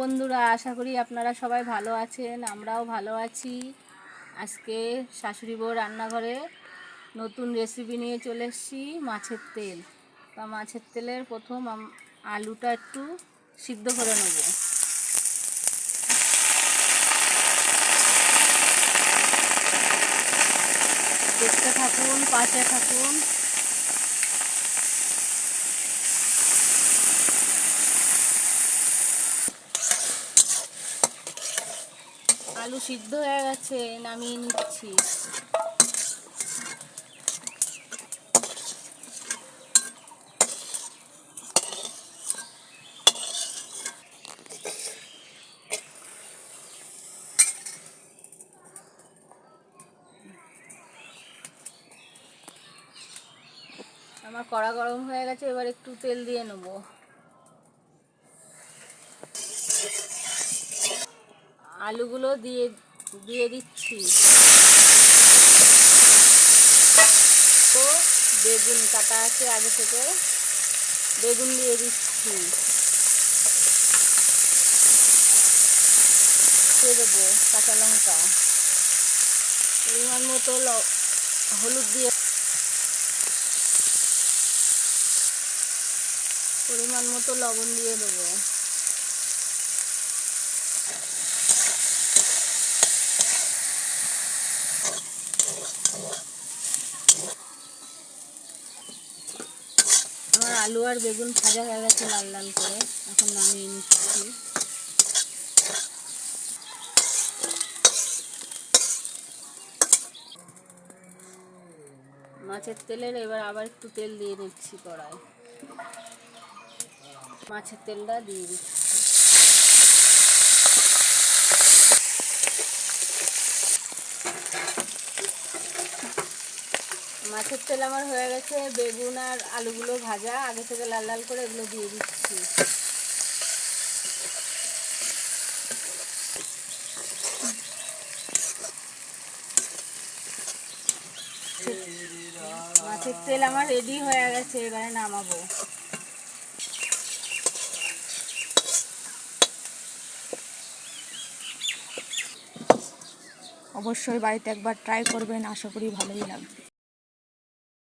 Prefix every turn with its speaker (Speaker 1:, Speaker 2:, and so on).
Speaker 1: বন্ধুরা, আশা করি আপনারা সবাই ভালো আছেন, আমরাও ভালো আছি। আজকে শাশুড়ি বউ রান্নাঘরে নতুন রেসিপি নিয়ে চলে এসেছি, মাছের তেল। তা মাছের তেলের প্রথম আলুটা একটু সিদ্ধ করে নেব। দেখতে থাকুন, পাশে থাকুন। আলু সিদ্ধ হয়ে গেছে, নামিয়ে নিচ্ছি। আমার কড়া গরম হয়ে গেছে, এবার একটু তেল দিয়ে নেব। আলুগুলো দিয়ে দিয়ে দিচ্ছি। তো বেগুন কাটা আছে আগে থেকে। বেগুন দিয়ে দিচ্ছি। দেবো কাঁচা লঙ্কা। পরিমাণ মতো হলুদ দিয়ে পরিমাণ মতো লবণ দিয়ে দেবো। আমার আলু আর বেগুন ভাজা হয়ে গেছে লাল লাল করে। এখন নামিয়ে নিচ্ছি। মাছের তেলের এবার আবার একটু তেল দিয়ে দিচ্ছি কড়াই। মাছের তেলটা দিয়ে দিচ্ছি। মাছের তেল আমার হয়ে গেছে, বেগুন আর আলুগুলো ভাজা। আগে থেকে লাল লাল করে এগুলো দিয়ে দিচ্ছি। মাছের তেল আমার রেডি হয়ে গেছে, এবারে নামাবো।
Speaker 2: অবশ্যই বাড়িতে একবার ট্রাই করবেন, আশা করি ভালোই লাগবে।